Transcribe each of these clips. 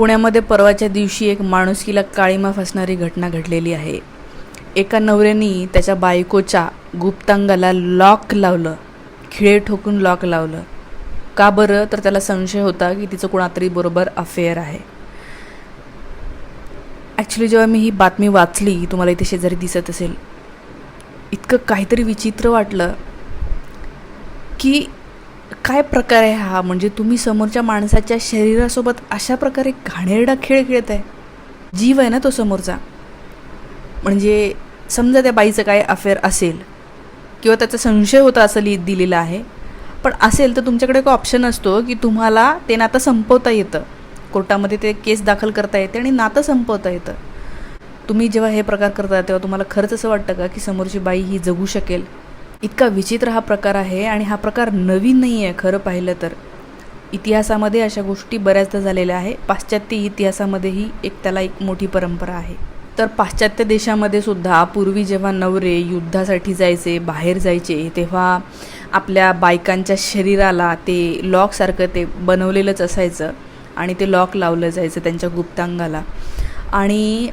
पुण्यामध्ये परवाच्या दिवशी एक माणुसकीला काळीमा फसणारी घटना घडलेली आहे. एका नवऱ्यानी त्याच्या बायकोच्या गुप्तांगाला लॉक लावलं. खिळे ठोकून लॉक लावलं. का बरं? तर त्याला संशय होता की तिचं कोणातरी बरोबर अफेअर आहे. ॲक्च्युली जेव्हा मी ही बातमी वाचली तुम्हाला इथे शेजारी दिसत असेल. इतकं काहीतरी विचित्र वाटलं की काय प्रकार आहे हा? म्हणजे तुम्ही समोरच्या माणसाच्या शरीरासोबत अशा प्रकारे घाणेरडा खेळ खेळत आहे जीव आहे ना तो समोरचा. म्हणजे समजा त्या बाईचं काय अफेअर असेल किंवा त्याचा संशय होता असं लिहित दिलेलं आहे पण असेल तर तुमच्याकडे एक ऑप्शन असतो की तुम्हाला ते नातं संपवता येतं. कोर्टामध्ये ते केस दाखल करता येते आणि नातं संपवता येतं. तुम्ही जेव्हा हे प्रकार करता तेव्हा तुम्हाला खरंच असं वाटतं का की समोरची बाई ही जगू शकेल? इतका विचित्र हा प्रकार आहे आणि हा प्रकार नवीन नाही आहे खरं पाहिलं तर. इतिहासामध्ये अशा गोष्टी बऱ्याचदा झालेल्या आहे. पाश्चात्य इतिहासामध्येही एक त्याला एक मोठी परंपरा आहे. तर पाश्चात्य देशामध्ये सुद्धा पूर्वी जेव्हा नवरे युद्धासाठी जायचे बाहेर जायचे तेव्हा आपल्या बायकांच्या शरीराला ते लॉकसारखं ते बनवलेलंच असायचं आणि ते लॉक लावलं जायचं त्यांच्या गुप्तांगाला. आणि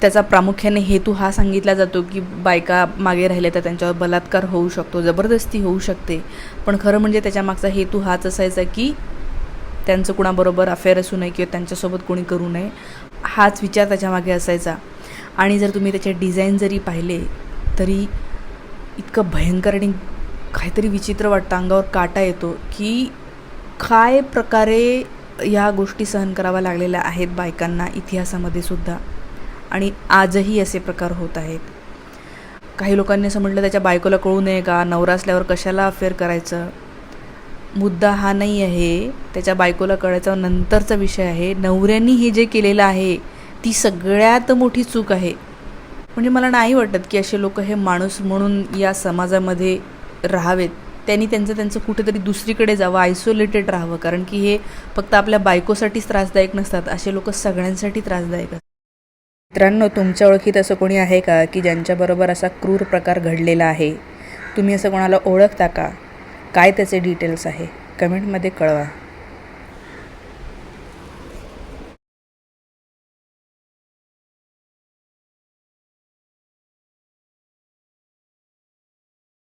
त्याचा प्रामुख्याने हेतू हा सांगितला जातो की बायका मागे राहिल्या तर त्यांच्यावर बलात्कार होऊ शकतो जबरदस्ती होऊ शकते. पण खरं म्हणजे त्याच्यामागचा हेतू हाच असायचा की त्यांचं कुणाबरोबर अफेअर असू नये किंवा त्यांच्यासोबत कोणी करू नये हाच विचार त्याच्यामागे असायचा. आणि जर तुम्ही त्याचे डिझाईन जरी पाहिले तरी इतकं भयंकर आणि काहीतरी विचित्र वाटतं अंगावर काटा येतो की काय प्रकारे या गोष्टी सहन कराव्या लागलेल्या आहेत बायकांना इतिहासामध्ये सुद्धा. आणि आजही असे प्रकार होत आहेत. काही लोकांनी असं म्हटलं त्याच्या बायकोला कळू नये का? नवरा असल्यावर कशाला अफेअर करायचं? मुद्दा हा नाही आहे. त्याच्या बायकोला कळायचा नंतरचा विषय आहे. नवऱ्यांनी हे जे केलेलं आहे ती सगळ्यात मोठी चूक आहे. म्हणजे मला नाही वाटत की असे लोक हे माणूस म्हणून या समाजामध्ये राहावेत. त्यांनी त्यांचं त्यांचं कुठेतरी दुसरीकडे जावं आयसोलेटेड राहावं. कारण की हे फक्त आपल्या बायकोसाठीच त्रासदायक नसतात असे लोक सगळ्यांसाठी त्रासदायक असतात. मित्रांनो तुमच्या ओळखीत असं कोणी आहे का की ज्यांच्याबरोबर असा क्रूर प्रकार घडलेला आहे? तुम्ही असं कोणाला ओळखता का? काय त्याचे डिटेल्स आहे? कमेंटमध्ये कळवा.